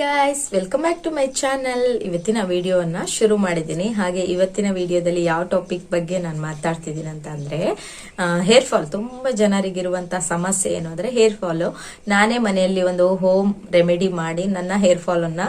Guys welcome back to my channel ಇವತ್ತಿನ ವಿಡಿಯೋವನ್ನ ಶುರು ಮಾಡಿದ್ದೀನಿ. ಹಾಗೆ ಇವತ್ತಿನ ವಿಡಿಯೋದಲ್ಲಿ ಯಾವ ಟಾಪಿಕ್ ಬಗ್ಗೆ ನಾನು ಮಾತಾಡ್ತಿದ್ದೀನಿ ಅಂತ ಅಂದ್ರೆ ಹೇರ್ ಫಾಲ್ ತುಂಬಾ ಜನರಿಗಿರುವಂತಹ ಸಮಸ್ಯೆ ಏನು ಅಂದ್ರೆ ಹೇರ್ ಫಾಲ್ ನಾನೇ ಮನೆಯಲ್ಲಿ ಒಂದು ಹೋಮ್ ರೆಮಿಡಿ ಮಾಡಿ ನನ್ನ ಹೇರ್ ಫಾಲ್ ಅನ್ನ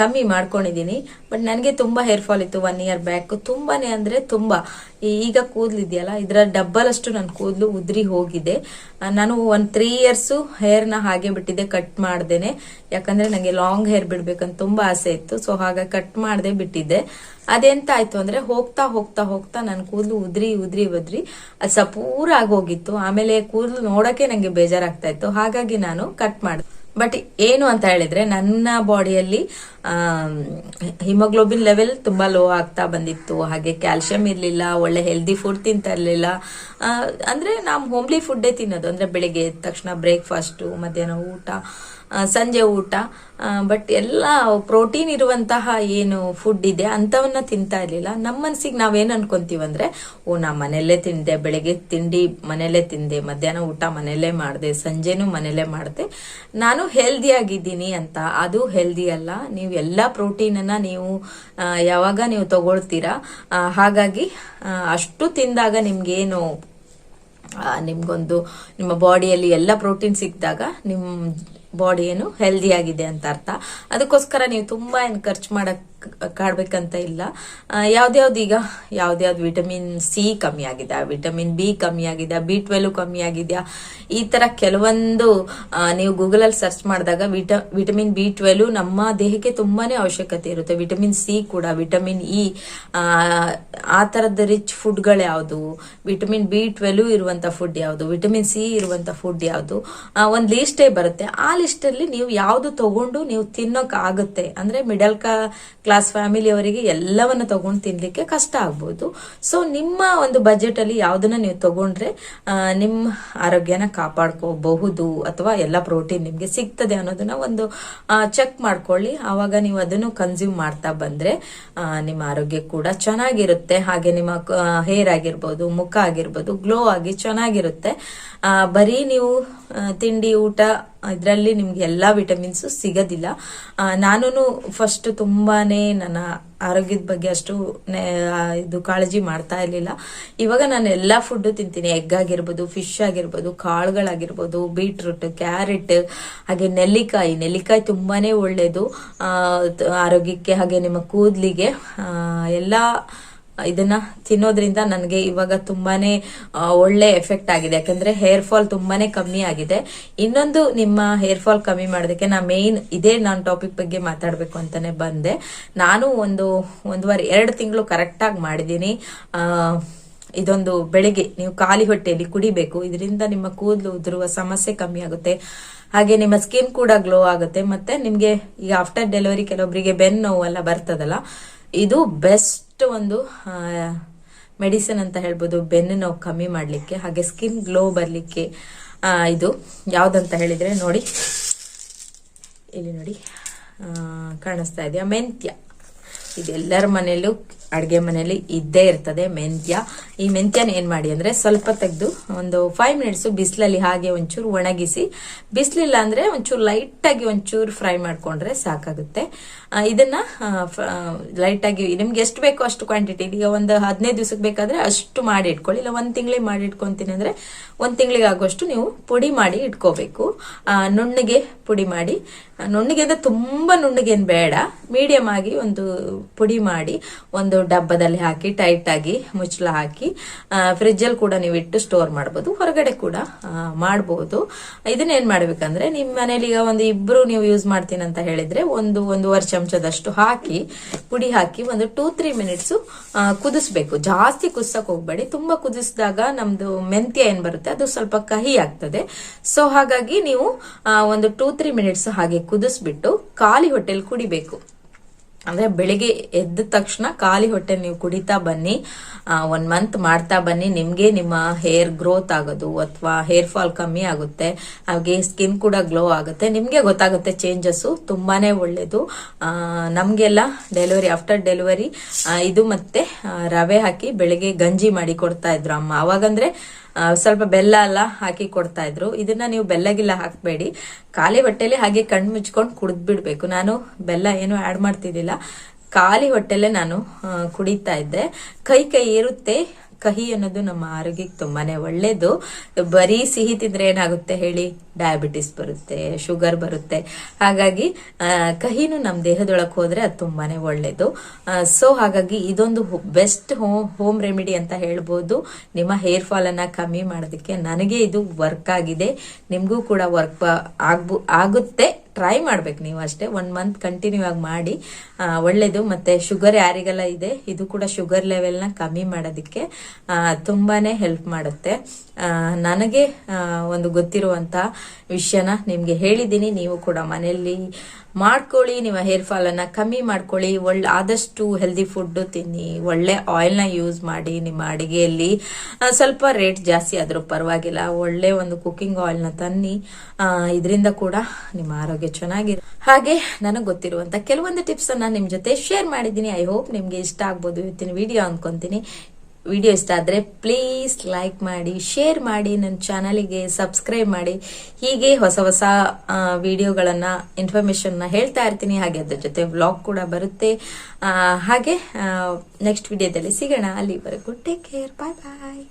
ಕಮ್ಮಿ ಮಾಡ್ಕೊಂಡಿದ್ದೀನಿ. ಬಟ್ ನನಗೆ ತುಂಬಾ ಹೇರ್ ಫಾಲ್ ಇತ್ತು ಒನ್ ಇಯರ್ ಬ್ಯಾಕ್ ತುಂಬಾನೇ ಅಂದ್ರೆ ತುಂಬಾ. ಈಗ ಕೂದಲು ಇದೆಯಲ್ಲ ಇದರ ಡಬ್ಬಲ್ ಅಷ್ಟು ನನ್ನ ಕೂದಲು ಉದ್ರಿ ಹೋಗಿದೆ. ನಾನು ಒಂದ್ ತ್ರೀ ಇಯರ್ಸ್ ಹೇರ್ನ ಹಾಗೆ ಬಿಟ್ಟಿದ್ದೆ ಕಟ್ ಮಾಡ್ದೇನೆ. ಯಾಕಂದ್ರೆ ನಂಗೆ ಲಾಂಗ್ ಹೇರ್ ಬಿಡ್ಬೇಕಂತ ತುಂಬಾ ಆಸೆ ಇತ್ತು. ಸೊ ಹಾಗಾಗಿ ಕಟ್ ಮಾಡದೆ ಬಿಟ್ಟಿದ್ದೆ. ಅದೆಂತ ಆಯ್ತು ಅಂದ್ರೆ ಹೋಗ್ತಾ ಹೋಗ್ತಾ ಹೋಗ್ತಾ ನನ್ನ ಕೂದಲು ಉದ್ರಿ ಉದ್ರಿ ಉದ್ರಿ, ಅದು ಸಪೂರ ಆಗೋಗಿತ್ತು ಆಮೇಲೆ ಕೂದಲು ನೋಡಕ್ಕೆ ನಂಗೆ ಬೇಜಾರಾಗ್ತಾ ಇತ್ತು. ಹಾಗಾಗಿ ನಾನು ಕಟ್ ಮಾಡಿದೆ. ಬಟ್ ಏನು ಅಂತ ಹೇಳಿದ್ರೆ, ನನ್ನ ಬಾಡಿಯಲ್ಲಿ ಹಿಮೋಗ್ಲೋಬಿನ್ ಲೆವೆಲ್ ತುಂಬಾ ಲೋ ಆಗ್ತಾ ಬಂದಿತ್ತು. ಹಾಗೆ ಕ್ಯಾಲ್ಸಿಯಂ ಇರಲಿಲ್ಲ, ಒಳ್ಳೆ ಹೆಲ್ದಿ ಫುಡ್ ತಿಂತಾ ಇರ್ಲಿಲ್ಲ ಅಂದ್ರೆ ನಾವು ಹೋಮ್ಲಿ ಫುಡ್ಡೇ ತಿನ್ನೋದು. ಅಂದ್ರೆ ಬೆಳಿಗ್ಗೆ ಎದ್ದ ತಕ್ಷಣ ಬ್ರೇಕ್ಫಾಸ್ಟ್ ಮಧ್ಯಾಹ್ನ ಊಟ ಸಂಜೆ ಊಟ. ಬಟ್ ಎಲ್ಲ ಪ್ರೋಟೀನ್ ಇರುವಂತಹ ಏನು ಫುಡ್ ಇದೆ ಅಂತವನ್ನ ತಿಂತಾ ಇರಲಿಲ್ಲ. ನಮ್ಮ ಮನ್ಸಿಗೆ ನಾವೇನ್ ಅನ್ಕೊಂತೀವಿ ಅಂದ್ರೆ, ಓ, ನಾ ಮನೆಯಲ್ಲೇ ತಿಂದೆ, ಬೆಳಗ್ಗೆ ತಿಂಡಿ ಮನೆಯಲ್ಲೇ ತಿಂದೆ, ಮಧ್ಯಾಹ್ನ ಊಟ ಮನೆಯಲ್ಲೇ ಮಾಡಿದೆ, ಸಂಜೆನೂ ಮನೆಯಲ್ಲೇ ಮಾಡಿದೆ. ನಾನು ಹೆಲ್ದಿ ಆಗಿದ್ದೀನಿ ಅಂತ. ಅದು ಹೆಲ್ದಿ ಅಲ್ಲ. ನೀವು ಎಲ್ಲಾ ಪ್ರೋಟೀನ್ ಅನ್ನ ನೀವು ಯಾವಾಗ ನೀವು ತಗೊಳ್ತೀರಾ ಹಾಗಾಗಿ ಅಷ್ಟು ತಿಂದಾಗ ನಿಮ್ಗೇನು ನಿಮ್ಗೊಂದು, ನಿಮ್ಮ ಬಾಡಿಯಲ್ಲಿ ಎಲ್ಲ ಪ್ರೋಟೀನ್ ಸಿಕ್ಕಿದಾಗ ನಿಮ್ ಬಾಡಿ ಏನು ಹೆಲ್ದಿ ಆಗಿದೆ ಅಂತ ಅರ್ಥ. ಅದಕ್ಕೋಸ್ಕರ ನೀವು ತುಂಬಾ ಏನು ಖರ್ಚು ಮಾಡಕ್ ಕಾಡ್ಬೇಕಂತ ಇಲ್ಲ. ಯಾವ್ದ್ಯಾವ್ದು ಈಗ? ಯಾವ್ದ್ಯಾವ್ದು ವಿಟಮಿನ್ ಸಿ ಕಮ್ಮಿ ಆಗಿದೆ. ವಿಟಮಿನ್ ಬಿ ಕಮ್ಮಿ ಆಗಿದೆ, ಬಿ ಟ್ವೆಲ್ವ್ ಕಮ್ಮಿ ಆಗಿದೆಯಾ? ಈ ತರ ಕೆಲವೊಂದು ನೀವು ಗೂಗಲ್ ಅಲ್ಲಿ ಸರ್ಚ್ ಮಾಡಿದಾಗ ವಿಟ, ವಿಟಮಿನ್ ಬಿ ಟ್ವೆಲ್ವ್ ನಮ್ಮ ದೇಹಕ್ಕೆ ತುಂಬಾನೇ ಅವಶ್ಯಕತೆ ಇರುತ್ತೆ. ವಿಟಮಿನ್ ಸಿ ಕೂಡ, ವಿಟಮಿನ್ ಇ, ಆ ತರದ ರಿಚ್ ಫುಡ್ಗಳು ಯಾವುದು? ವಿಟಮಿನ್ ಬಿ ಟ್ವೆಲ್ವ್ ಇರುವಂತ ಫುಡ್ ಯಾವುದು? ವಿಟಮಿನ್ ಸಿ ಇರುವಂತ ಫುಡ್ ಯಾವುದು? ಒಂದ್ ಲಿಸ್ಟೇ ಬರುತ್ತೆ. ಆ ಲಿಸ್ಟ್ ಅಲ್ಲಿ ನೀವು ಯಾವ್ದು ತಗೊಂಡು ನೀವು ತಿನ್ನೋಕ್ ಆಗುತ್ತೆ? ಅಂದ್ರೆ ಮಿಡಲ್ ಕ್ಲಾಸ್ ಫ್ಯಾಮಿಲಿ ಅವರಿಗೆ ಎಲ್ಲವನ್ನ ತಗೊಂಡು ತಿನ್ಲಿಕ್ಕೆ ಕಷ್ಟ ಆಗ್ಬೋದು. ಸೊ ನಿಮ್ಮ ಒಂದು ಬಜೆಟ್ ಅಲ್ಲಿ ಯಾವ್ದನ್ನ ನೀವು ತಗೊಂಡ್ರೆ ನಿಮ್ಮ ಆರೋಗ್ಯನ ಕಾಪಾಡ್ಕೋಬಹುದು ಅಥವಾ ಎಲ್ಲ ಪ್ರೋಟೀನ್ ನಿಮ್ಗೆ ಸಿಗ್ತದೆ ಅನ್ನೋದನ್ನ ಒಂದು ಚೆಕ್ ಮಾಡ್ಕೊಳ್ಳಿ. ಆವಾಗ ನೀವು ಅದನ್ನು ಕನ್ಸ್ಯೂಮ್ ಮಾಡ್ತಾ ಬಂದ್ರೆ ನಿಮ್ಮ ಆರೋಗ್ಯ ಕೂಡ ಚೆನ್ನಾಗಿರುತ್ತೆ. ಹಾಗೆ ನಿಮ್ಮ ಹೇರ್ ಆಗಿರ್ಬೋದು, ಮುಖ ಆಗಿರ್ಬೋದು ಗ್ಲೋ ಆಗಿ ಚೆನ್ನಾಗಿರುತ್ತೆ. ಬರೀ ನೀವು ತಿಂಡಿ, ಊಟ, ಇದರಲ್ಲಿ ನಿಮ್ಗೆ ಎಲ್ಲಾ ವಿಟಮಿನ್ಸ್ ಸಿಗೋದಿಲ್ಲ. ನಾನು ಫಸ್ಟ್ ತುಂಬಾನೇ ನನ್ನ ಆರೋಗ್ಯದ ಬಗ್ಗೆ ಅಷ್ಟು ಇದು ಕಾಳಜಿ ಮಾಡ್ತಾ ಇರ್ಲಿಲ್ಲ. ಇವಾಗ ನಾನು ಎಲ್ಲಾ ಫುಡ್ ತಿಂತೀನಿ. ಎಗ್ ಆಗಿರ್ಬೋದು ಫಿಶ್ ಆಗಿರ್ಬೋದು ಕಾಳುಗಳಾಗಿರ್ಬೋದು ಬೀಟ್ರೂಟ್ ಕ್ಯಾರೆಟ್ ಹಾಗೆ ನೆಲ್ಲಿಕಾಯಿ. ನೆಲ್ಲಿಕಾಯಿ ತುಂಬಾನೇ ಒಳ್ಳೇದು. ಆ, ಆರೋಗ್ಯಕ್ಕೆ ಹಾಗೆ ನಿಮ್ಮ ಕೂದಲಿಗೆ ಎಲ್ಲಾ ಇದನ್ನ ತಿನ್ನೋದ್ರಿಂದ ನನಗೆ ಇವಾಗ ತುಂಬಾನೇ ಒಳ್ಳೆ ಎಫೆಕ್ಟ್ ಆಗಿದೆ. ಯಾಕಂದ್ರೆ ಹೇರ್ ಫಾಲ್ ತುಂಬಾನೇ ಕಮ್ಮಿ ಆಗಿದೆ. ಇನ್ನೊಂದು ನಿಮ್ಮ ಹೇರ್ ಫಾಲ್ ಕಮ್ಮಿ ಮಾಡೋದಕ್ಕೆ ನಾ ಮೇನ್ ಇದೇ ನಾನು ಟಾಪಿಕ್ ಬಗ್ಗೆ ಮಾತಾಡಬೇಕು ಅಂತಾನೆ ಬಂದೆ. ನಾನು ಒಂದು, ಒಂದುವರೆ, ಎರಡು ತಿಂಗಳು ಕರೆಕ್ಟ್ ಆಗಿ ಮಾಡಿದೀನಿ ಇದೊಂದು ಬೆಳಿಗ್ಗೆ, ನೀವು ಖಾಲಿ ಹೊಟ್ಟೆಯಲ್ಲಿ ಕುಡಿಬೇಕು. ಇದರಿಂದ ನಿಮ್ಮ ಕೂದಲು ಉದುರುವ ಸಮಸ್ಯೆ ಕಮ್ಮಿ ಆಗುತ್ತೆ. ಹಾಗೆ ನಿಮ್ಮ ಸ್ಕಿನ್ ಕೂಡ ಗ್ಲೋ ಆಗುತ್ತೆ. ಮತ್ತೆ ನಿಮ್ಗೆ ಈಗ ಆಫ್ಟರ್ ಡೆಲಿವರಿ ಕೆಲವೊಬ್ಬರಿಗೆ ಬೆನ್ನು ನೋವು ಎಲ್ಲ ಬರ್ತದಲ್ಲ, ಇದು ಬೆಸ್ಟ್ ಒಂದು ಮೆಡಿಸಿನ್ ಅಂತ ಹೇಳ್ಬೋದು, ಬೆನ್ನು ನೋವು ಕಮ್ಮಿ ಮಾಡಲಿಕ್ಕೆ, ಹಾಗೆ ಸ್ಕಿನ್ ಗ್ಲೋ ಬರಲಿಕ್ಕೆ ಇದು ಯಾವುದಂತ ಹೇಳಿದರೆ ನೋಡಿ. ಇಲ್ಲಿ ನೋಡಿ ಕಾಣಿಸ್ತಾ ಇದೆಯಾ? ಮೆಂತ್ಯ. ಇದೆಲ್ಲರ ಮನೆಯಲ್ಲೂ ಅಡ್ಗೆ ಮನೆಯಲ್ಲಿ ಇದ್ದೇ ಇರ್ತದೆ ಮೆಂತ್ಯ. ಈ ಮೆಂತ್ಯನ ಏನು ಮಾಡಿ ಅಂದ್ರೆ ಸ್ವಲ್ಪ ತೆಗೆದು ಒಂದು ಫೈವ್ ಮಿನಿಟ್ಸು ಬಿಸಿಲಲ್ಲಿ ಹಾಗೆ ಒಂಚೂರು ಒಣಗಿಸಿ, ಬಿಸಿಲಿಲ್ಲ ಅಂದ್ರೆ ಒಂಚೂರು ಲೈಟಾಗಿ ಒಂಚೂರು ಫ್ರೈ ಮಾಡ್ಕೊಂಡ್ರೆ ಸಾಕಾಗುತ್ತೆ. ಇದನ್ನು ಇದನ್ನ ಲೈಟ್ ಆಗಿ ನಿಮ್ಗೆ ಎಷ್ಟು ಬೇಕೋ ಅಷ್ಟು ಕ್ವಾಂಟಿಟಿ ಈಗ ಒಂದು ಹದಿನೈದು ದಿವಸಕ್ಕೆ ಬೇಕಾದ್ರೆ ಅಷ್ಟು ಮಾಡಿ ಇಟ್ಕೊಳ್ಳಿ. ಇಲ್ಲ, ಒಂದು ತಿಂಗಳಿಗೆ ಮಾಡಿ ಇಟ್ಕೊಂತೀನಿ ಅಂದ್ರೆ ಒಂದು ತಿಂಗಳಿಗೆ ಆಗುವಷ್ಟು ನೀವು ಪುಡಿ ಮಾಡಿ ಇಟ್ಕೋಬೇಕು. ನುಣ್ಣಗೆ ಪುಡಿ ಮಾಡಿ. ನುಣ್ಣಗೆ ಅಂದ್ರೆ ತುಂಬಾ ನುಣ್ಣಗೆ ಏನ್ ಬೇಡ. ಮೀಡಿಯಮ್ ಆಗಿ ಒಂದು ಪುಡಿ ಮಾಡಿ, ಒಂದು ಡಬ್ಬದಲ್ಲಿ ಹಾಕಿ ಟೈಟ್ ಆಗಿ ಮುಚ್ಚಳ ಹಾಕಿ ಫ್ರಿಜ್ ಅಲ್ಲಿ ಕೂಡ ನೀವು ಇಟ್ಟು ಸ್ಟೋರ್ ಮಾಡಬಹುದು ಹೊರಗಡೆ ಕೂಡ ಮಾಡಬಹುದು ಇದನ್ನ ಏನ್ ಮಾಡ್ಬೇಕಂದ್ರೆ, ನಿಮ್ ಮನೇಲಿ ಈಗ ಒಂದು ಇಬ್ರು ನೀವು ಯೂಸ್ ಮಾಡ್ತೀನಿ ಅಂತ ಹೇಳಿದ್ರೆ, ಒಂದು, ಒಂದೂವರೆ ಚಮಚದಷ್ಟು ಹಾಕಿ, ಪುಡಿ ಹಾಕಿ ಒಂದು ಟೂ ತ್ರೀ ಮಿನಿಟ್ಸ್ ಕುದಿಸ್ಬೇಕು. ಜಾಸ್ತಿ ಕುದಿಸಕ್ ಹೋಗ್ಬೇಡಿ. ತುಂಬಾ ಕುದಿಸಿದಾಗ ನಮ್ದು ಮೆಂತ್ಯ ಏನ್ ಬರುತ್ತೆ, ಅದು ಸ್ವಲ್ಪ ಕಹಿ ಆಗ್ತದೆ. ಸೊ ಹಾಗಾಗಿ ನೀವು ಒಂದು ಟೂ ತ್ರೀ ಮಿನಿಟ್ಸ್ ಹಾಗೆ ಕುದಿಸ್ಬಿಟ್ಟು, ಖಾಲಿ ಹೊಟ್ಟೆಲ್ ಕುಡಿಬೇಕು. ಅಂದ್ರೆ ಬೆಳಿಗ್ಗೆ ಎದ್ದ ತಕ್ಷಣ ಖಾಲಿ ಹೊಟ್ಟೆ ನೀವು ಕುಡಿತಾ ಬನ್ನಿ ಒನ್ ಮಂತ್ ಮಾಡ್ತಾ ಬನ್ನಿ. ನಿಮಗೆ ನಿಮ್ಮ ಹೇರ್ ಗ್ರೋತ್ ಆಗೋದು ಅಥವಾ ಹೇರ್ ಫಾಲ್ ಕಮ್ಮಿ ಆಗುತ್ತೆ. ಹಾಗೆ ಸ್ಕಿನ್ ಕೂಡ ಗ್ಲೋ ಆಗುತ್ತೆ. ನಿಮಗೆ ಗೊತ್ತಾಗುತ್ತೆ ಚೇಂಜಸ್ಸು ತುಂಬಾನೇ ಒಳ್ಳೆಯದು ನಮಗೆಲ್ಲ ಡೆಲಿವರಿ ಆಫ್ಟರ್ ಡೆಲಿವರಿ ಇದು ಮತ್ತೆ ರವೆ ಹಾಕಿ ಬೆಳಿಗ್ಗೆ ಗಂಜಿ ಮಾಡಿ ಕೊಡ್ತಾ ಇದ್ರು ಅಮ್ಮ. ಅವಾಗಂದ್ರೆ ಸ್ವಲ್ಪ ಬೆಲ್ಲ ಎಲ್ಲ ಹಾಕಿ ಕೊಡ್ತಾ ಇದ್ರು. ಇದನ್ನ ನೀವು ಬೆಲ್ಲಗಿಲ್ಲ ಹಾಕ್ಬೇಡಿ. ಖಾಲಿ ಹೊಟ್ಟೆಲಿ ಹಾಗೆ ಕಣ್ಣು ಮುಚ್ಕೊಂಡು ಕುಡಿದ್ ಬಿಡ್ಬೇಕು ನಾನು ಬೆಲ್ಲ ಏನು ಆಡ್ ಮಾಡ್ತಿದ್ದಿಲ್ಲ. ಖಾಲಿ ಹೊಟ್ಟೆಲೆ ನಾನು ಕುಡಿತಾ ಇದ್ದೆ. ಕೈ ಕೈ ಇರುತ್ತೆ ಕಹಿ ಅನ್ನೋದು ನಮ್ಮ ಆರೋಗ್ಯಕ್ಕೆ ತುಂಬಾನೇ ಒಳ್ಳೇದು. ಬರೀ ಸಿಹಿ ತಿಂದ್ರೆ ಏನಾಗುತ್ತೆ ಹೇಳಿ? ಡಯಾಬಿಟಿಸ್ ಬರುತ್ತೆ ಶುಗರ್ ಬರುತ್ತೆ. ಹಾಗಾಗಿ ಕಹಿನೂ ನಮ್ಮ ದೇಹದೊಳಗೆ ಹೋದ್ರೆ ಅದು ತುಂಬಾನೇ ಒಳ್ಳೇದು. ಸೊ ಹಾಗಾಗಿ ಇದೊಂದು ಬೆಸ್ಟ್ ಹೋಮ್ ರೆಮಿಡಿ ಅಂತ ಹೇಳ್ಬೋದು. ನಿಮ್ಮ ಹೇರ್ ಫಾಲ್ ಅನ್ನ ಕಮ್ಮಿ ಮಾಡೋದಕ್ಕೆ ನನಗೆ ಇದು ವರ್ಕ್ ಆಗಿದೆ. ನಿಮಗೂ ಕೂಡ ವರ್ಕ್ ಆಗ್ಬು, ಆಗುತ್ತೆ. ಟ್ರೈ ಮಾಡ್ಬೇಕು ನೀವು ಅಷ್ಟೇ. ಒನ್ ಮಂತ್ ಕಂಟಿನ್ಯೂ ಆಗಿ ಮಾಡಿ. ಒಳ್ಳೇದು. ಮತ್ತೆ ಶುಗರ್ ಯಾರಿಗೆಲ್ಲ ಇದೆ, ಇದು ಕೂಡ ಶುಗರ್ ಲೆವೆಲ್ನ ಕಮ್ಮಿ ಮಾಡೋದಕ್ಕೆ ತುಂಬಾನೇ ಹೆಲ್ಪ್ ಮಾಡುತ್ತೆ. ನನಗೆ ಒಂದು ಗೊತ್ತಿರುವಂತ ವಿಷಯನ ನಿಮ್ಗೆ ಹೇಳಿದ್ದೀನಿ. ನೀವು ಕೂಡ ಮನೆಯಲ್ಲಿ ಮಾಡ್ಕೊಳ್ಳಿ, ನಿಮ್ಮ ಹೇರ್ ಫಾಲ್ ಅನ್ನ ಕಮ್ಮಿ ಮಾಡ್ಕೊಳ್ಳಿ. ಒಳ್ಳೆ ಆದಷ್ಟು ಹೆಲ್ದಿ ಫುಡ್ ತಿನ್ನಿ. ಒಳ್ಳೆ ಆಯಿಲ್ನ ಯೂಸ್ ಮಾಡಿ, ನಿಮ್ಮ ಅಡಿಗೆಯಲ್ಲಿ ಸ್ವಲ್ಪ ರೇಟ್ ಜಾಸ್ತಿ ಆದ್ರೂ ಪರವಾಗಿಲ್ಲ. ಒಳ್ಳೆ ಒಂದು ಕುಕ್ಕಿಂಗ್ ಆಯಿಲ್ನ ತನ್ನಿ. ಇದರಿಂದ ಕೂಡ ನಿಮ್ಮ ಆರೋಗ್ಯ ಚೆನ್ನಾಗಿರ ಹಾಗೆ ನನಗೆ ಗೊತ್ತಿರುವಂತ ಕೆಲವೊಂದು ಟಿಪ್ಸ್ ಅನ್ನ ನಿಮ್ ಜೊತೆ ಶೇರ್ ಮಾಡಿದ್ದೀನಿ. ಐ ಹೋಪ್ ನಿಮ್ಗೆ ಇಷ್ಟ ಆಗ್ಬೋದು. ಇವತ್ತಿನ ವಿಡಿಯೋ ಅನ್ಕೊಂತೀನಿ ವಿಡಿಯೋ ಇಷ್ಟ ಆದರೆ ಪ್ಲೀಸ್ ಲೈಕ್ ಮಾಡಿ ಶೇರ್ ಮಾಡಿ ನನ್ನ ಚಾನಲಿಗೆ ಸಬ್ಸ್ಕ್ರೈಬ್ ಮಾಡಿ. ಹೀಗೆ ಹೊಸ ಹೊಸ ವಿಡಿಯೋಗಳನ್ನು ಇನ್ಫಾರ್ಮೇಷನ್ನ ಹೇಳ್ತಾ ಇರ್ತೀನಿ. ಹಾಗೆ ಅದ್ರ ಜೊತೆ ವ್ಲಾಗ್ ಕೂಡ ಬರುತ್ತೆ. ಹಾಗೆ ನೆಕ್ಸ್ಟ್ ವಿಡಿಯೋದಲ್ಲಿ ಸಿಗೋಣ. ಅಲ್ಲಿವರೆಗೂ ಟೇಕ್ ಕೇರ್ ಬಾಯ್ ಬಾಯ್